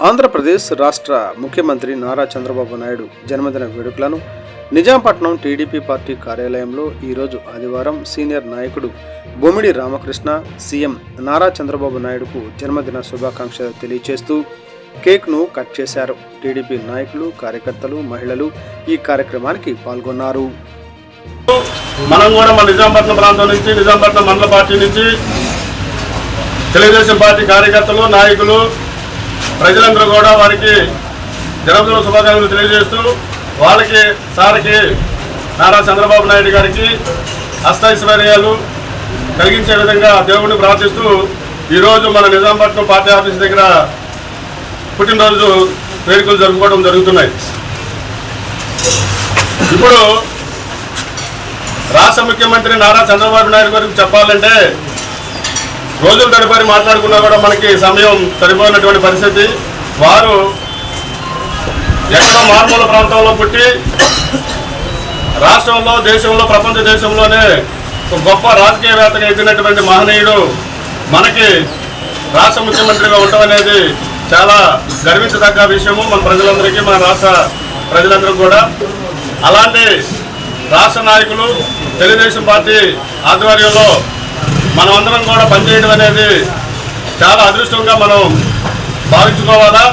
ఆంధ్రప్రదేశ్ రాష్ట్ర ముఖ్యమంత్రి నారా చంద్రబాబు నాయుడు జన్మదిన వేడుకలను నిజాంపట్నం టీడీపీ పార్టీ కార్యాలయంలో ఈరోజు ఆదివారం సీనియర్ నాయకుడు బొమ్మిడి రామకృష్ణ సీఎం నారా చంద్రబాబు నాయుడుకు జన్మదిన శుభాకాంక్షలు తెలియజేస్తూ కేక్ను కట్ చేశారు. టీడీపీ నాయకులు కార్యకర్తలు మహిళలు ఈ కార్యక్రమానికి పాల్గొన్నారు. మనం కూడా మన నిజాంపట్నం ప్రాంతం నుంచి నిజాంపట్నం మండల పార్టీ నుంచి తెలుగుదేశం పార్టీ కార్యకర్తలు నాయకులు ప్రజలందరూ కూడా వారికి జన్మదిన శుభాకాంక్షలు తెలియజేస్తూ వాళ్ళకి సార్కి నారా చంద్రబాబు నాయుడు గారికి అష్టైశ్వర్యాలు కలిగించే విధంగా దేవుడిని ప్రార్థిస్తూ ఈరోజు మన నిజాంపట్నం పార్టీ ఆఫీస్ దగ్గర పుట్టినరోజు వేడుకలు జరుపుకోవడం జరుగుతున్నాయి. ఇప్పుడు రాష్ట్ర ముఖ్యమంత్రి నారా చంద్రబాబు నాయుడు గారికి చెప్పాలంటే రోజుల తడిపారి మాట్లాడుకున్నా కూడా మనకి సమయం సరిపోయినటువంటి పరిస్థితి. వారు ఎక్కడో మారుమూల ప్రాంతంలో పుట్టి రాష్ట్రంలో దేశంలో ప్రపంచ దేశంలోనే ఒక గొప్ప రాజకీయవేత్తగా ఎదిగినటువంటి మహనీయుడు మనకి రాష్ట్ర ముఖ్యమంత్రిగా ఉండటం అనేది చాలా గర్వించదగ్గ విషయము మన ప్రజలందరికీ మన రాష్ట్ర ప్రజలందరూ కూడా. అలాంటి రాష్ట్ర నాయకులు తెలుగుదేశం పార్టీ ఆధ్వర్యంలో మనం అందరం కూడా పనిచేయడం అనేది చాలా అదృష్టంగా మనం భావించుకోవాలా?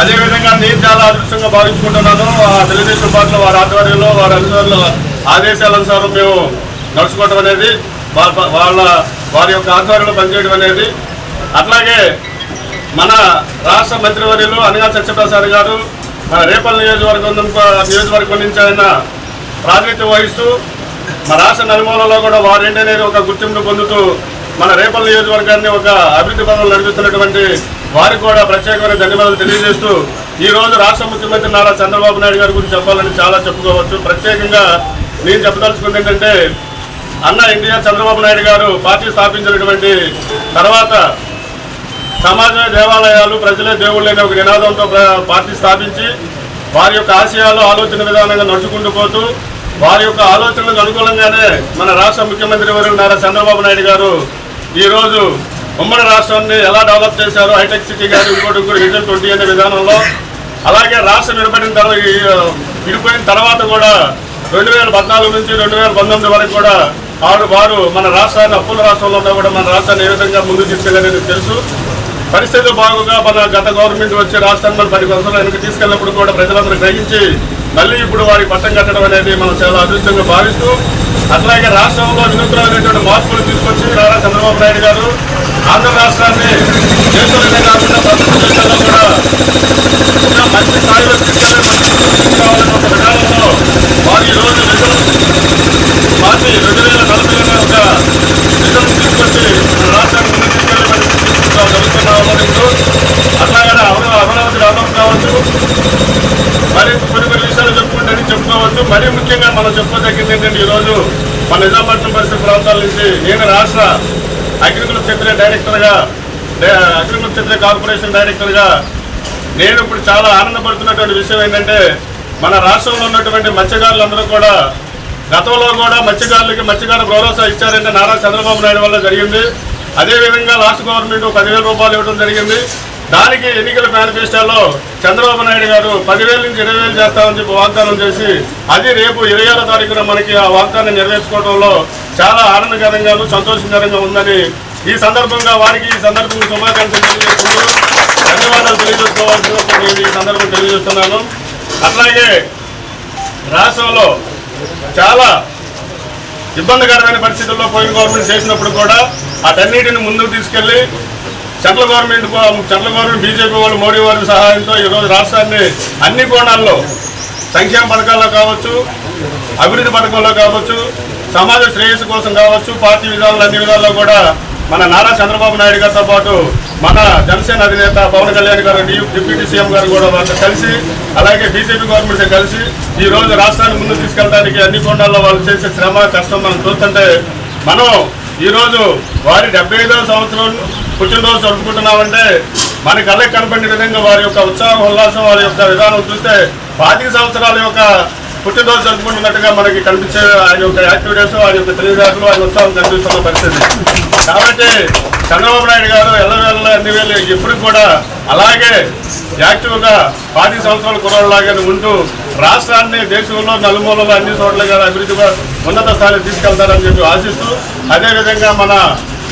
అదేవిధంగా నేను చాలా అదృష్టంగా భావించుకుంటున్నాను. ఆ తెలుగుదేశం పార్టీలో వారి ఆధ్వర్యంలో వారి అనుసారుల ఆదేశాలనుసారం మేము నడుచుకోవటం అనేది వాళ్ళ వారి యొక్క ఆధ్వర్యంలో పనిచేయడం అనేది. అట్లాగే మన రాష్ట్ర మంత్రివర్యులు అనగా సత్యప్రసాద్ గారు మన రేపల్ నియోజకవర్గం నియోజకవర్గం నుంచి ఆయన ప్రాతినిధ్యం వహిస్తూ మన రాష్ట్ర నలుమూలలో కూడా వారేంటి అనేది ఒక గుర్తింపు పొందుతూ మన రేపల్ నియోజకవర్గాన్ని ఒక అభివృద్ధి పనులు నడిపిస్తున్నటువంటి వారికి కూడా ప్రత్యేకమైన ధన్యవాదాలు తెలియజేస్తూ ఈ రోజు రాష్ట్ర ముఖ్యమంత్రి నారా చంద్రబాబు నాయుడు గారి గురించి చెప్పాలని చాలా చెప్పుకోవచ్చు. ప్రత్యేకంగా నేను చెప్పదలుచుకుంది ఏంటంటే అన్న ఇండియా చంద్రబాబు నాయుడు గారు పార్టీ స్థాపించినటువంటి తర్వాత సమాజమే దేవాలయాలు ప్రజలే దేవుళ్ళు అనే ఒక నినాదంతో పార్టీ స్థాపించి వారి యొక్క ఆశయాలు ఆలోచన విధానంగా నడుచుకుంటూ పోతూ వారి యొక్క ఆలోచనలకు అనుకూలంగానే మన రాష్ట్ర ముఖ్యమంత్రి వర్యులు నారా చంద్రబాబు నాయుడు గారు ఈరోజు ఉమ్మడి రాష్ట్రాన్ని ఎలా డెవలప్ చేశారో హైటెక్ సిటీ గారు ఇంకోటి ఇంకోటి విజన్ ట్వంటీ అనే విధానంలో అలాగే రాష్ట్రం విడిపడిన తర్వాత విడిపోయిన తర్వాత కూడా రెండు వేల పద్నాలుగు నుంచి రెండు వేల పంతొమ్మిది వరకు కూడా వారు వారు మన రాష్ట్రాన్ని అప్పుల రాష్ట్రంలో ఉన్నా కూడా మన రాష్ట్రాన్ని ఏ విధంగా ముందుకు తీసుకెళ్ళారని తెలుసు. పరిస్థితులు బాగుగా మన గత గవర్నమెంట్ వచ్చి రాష్ట్రాన్ని మన పది సంవత్సరాలు వెనక్కి తీసుకెళ్ళినప్పుడు కూడా ప్రజలందరూ గ్రహించి మళ్ళీ ఇప్పుడు వారికి పట్టం కట్టడం అనేది మనం చాలా అదృష్టంగా భావిస్తూ అట్లాగే రాష్ట్రంలో వినూత్నమైనటువంటి మార్పులు తీసుకొచ్చి నారా చంద్రబాబు నాయుడు గారు ఆంధ్ర రాష్ట్రాన్ని దేశంలోనే కాకుండా ప్రపంచ దేశాల్లో కూడా ఇంకా మంచి స్థాయిలో తీసుకెళ్ళే మంచి తీసుకురావాలనే ఒక విధానంలో వారు ఈరోజు రెండు పార్టీ రెండు వేల నలభై ఒక విజన్ తీసుకొచ్చి మన రాష్ట్రాన్ని ముందుకు తీసుకెళ్ళే పరిస్థితి తీసుకురా- జరుగుతున్నాము మరియు అట్లాగే అమరా- అమరావతి డెవలప్ కావచ్చు మరి కొన్ని కొన్ని విషయాలు చెప్పుకుంటే చెప్పుకోవచ్చు. మరీ ముఖ్యంగా మనం చెప్పుకోదగ్గింది ఏంటంటే ఈరోజు మన నిజామాబాద్ పరిసర ప్రాంతాల నుంచి నేను రాష్ట్ర అగ్రికల్చర్ క్షేత్ర డైరెక్టర్గా డే- అగ్రికల్చర్ క్షేత్ర కార్పొరేషన్ డైరెక్టర్గా నేను ఇప్పుడు చాలా ఆనందపడుతున్నటువంటి విషయం ఏంటంటే మన రాష్ట్రంలో ఉన్నటువంటి మత్స్యకారులందరూ కూడా గతంలో కూడా మత్స్యకారులకి మత్స్యకార భరోసా ఇచ్చారంటే నారా చంద్రబాబు నాయుడు వల్ల జరిగింది. అదేవిధంగా లాస్ట్ గవర్నమెంట్ పదివేల రూపాయలు ఇవ్వడం జరిగింది. దానికి ఎన్నికల మేనిఫెస్టోలో చంద్రబాబు నాయుడు గారు పదివేల నుంచి ఇరవై వేలు చేస్తామని చెప్పి వాగ్దానం చేసి అది రేపు ఇరవై ఆరో తారీఖున మనకి ఆ వాగ్దానం నెరవేర్చుకోవడంలో చాలా ఆనందకరంగాను సంతోషకరంగా ఉందని ఈ సందర్భంగా వారికి ఈ సందర్భంగా శుభాకాంక్షలు తెలియజేస్తూ ధన్యవాదాలు తెలియజేసుకోవాల్సిన నేను ఈ సందర్భం తెలియజేస్తున్నాను. అట్లాగే రాష్ట్రంలో చాలా ఇబ్బందికరమైన పరిస్థితుల్లో పోయిన గవర్నమెంట్ చేసినప్పుడు కూడా అటన్నిటిని ముందుకు తీసుకెళ్ళి central government central government BJP వాళ్ళు మోడీ వారి సహాయంతో ఈరోజు రాష్ట్రాన్ని అన్ని కోణాల్లో సంక్షేమ పథకాల్లో కావచ్చు అభివృద్ధి పథకంలో కావచ్చు సమాజ శ్రేయస్సు కోసం కావచ్చు పార్టీ విధానాలు అన్ని విధాల్లో కూడా మన నారా చంద్రబాబు నాయుడు గారితో పాటు మన జనసేన అధినేత పవన్ కళ్యాణ్ గారు డిప్యూటీ సీఎం గారు కూడా వాళ్ళతో కలిసి అలాగే బీజేపీ గవర్నమెంట్తో కలిసి ఈ రోజు రాష్ట్రాన్ని ముందుకు తీసుకెళ్ళడానికి అన్ని కోణాల్లో వాళ్ళు చేసే శ్రమ కష్టం మనం చూస్తుంటే మనం ఈరోజు వారి డెబ్బై ఐదవ సంవత్సరం పుట్టినరోజు జరుపుకుంటున్నామంటే మన కళ్ళకి కనపడిన విధంగా వారి యొక్క ఉత్సాహం ఉల్లాసం వారి యొక్క విధానం చూస్తే పాతిక సంవత్సరాల యొక్క పుట్టినరోజు జరుపుకుంటున్నట్టుగా మనకి కనిపించే ఆయన యొక్క యాక్టివిటీస్ ఆయన యొక్క తెలివిదారులు ఆయన ఉత్సాహం కనిపిస్తున్న పరిస్థితి. కాబట్టి చంద్రబాబు నాయుడు గారు ఎల్లవేళ అన్ని వేలు ఎప్పుడు కూడా అలాగే యాక్టివ్గా పాతిక సంవత్సరాల కురవలాగానే ఉంటూ రాష్ట్రాన్ని దేశంలో నలుమూలలో అన్ని చోట్ల కూడా అభివృద్ధిగా ఉన్నత స్థాయికి తీసుకెళ్తారని చెప్పి ఆశిస్తూ అదేవిధంగా మన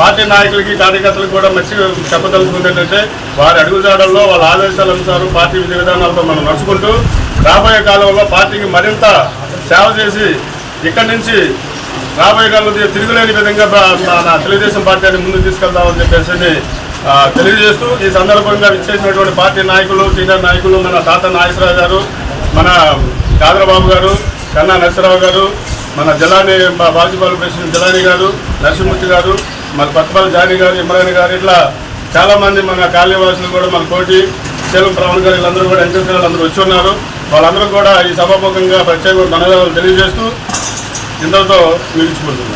పార్టీ నాయకులకి కార్యకర్తలకు కూడా మంచి చెప్పదలుచుకుంది ఏంటంటే వారి అడుగుజాడల్లో వాళ్ళ ఆదేశాల అనుసారం పార్టీ విధి విధానాలతో మనం నడుచుకుంటూ రాబోయే కాలంలో పార్టీకి మరింత సేవ చేసి ఇక్కడి నుంచి రాబోయే కాలంలో తిరుగులేని విధంగా మన తెలుగుదేశం పార్టీని ముందుకు తీసుకెళ్తామని చెప్పేసి తెలియజేస్తూ ఈ సందర్భంగా విచ్చేసినటువంటి పార్టీ నాయకులు సీనియర్ నాయకులు మన తాత నాగేశ్వరరావు గారు మన కాదరబాబు గారు కన్నా నరసరావు గారు మన జలాని బాజీపాల ప్రెసిడెంట్ జలాని గారు నరసింహమూర్తి గారు మన పక్కపల్లి జానీ గారు ఇమ్రాన్ గారు ఇట్లా చాలామంది మన కాళీవాసులు కూడా మన కోటి శీలం ప్రవణ్ గారు వీళ్ళందరూ కూడా ఎంపీ అందరూ వచ్చి ఉన్నారు. వాళ్ళందరూ కూడా ఈ సభాముఖంగా ప్రత్యేక ధన్యవాదాలు తెలియజేస్తూ ఇంతటితో నిలిచిపోతున్నారు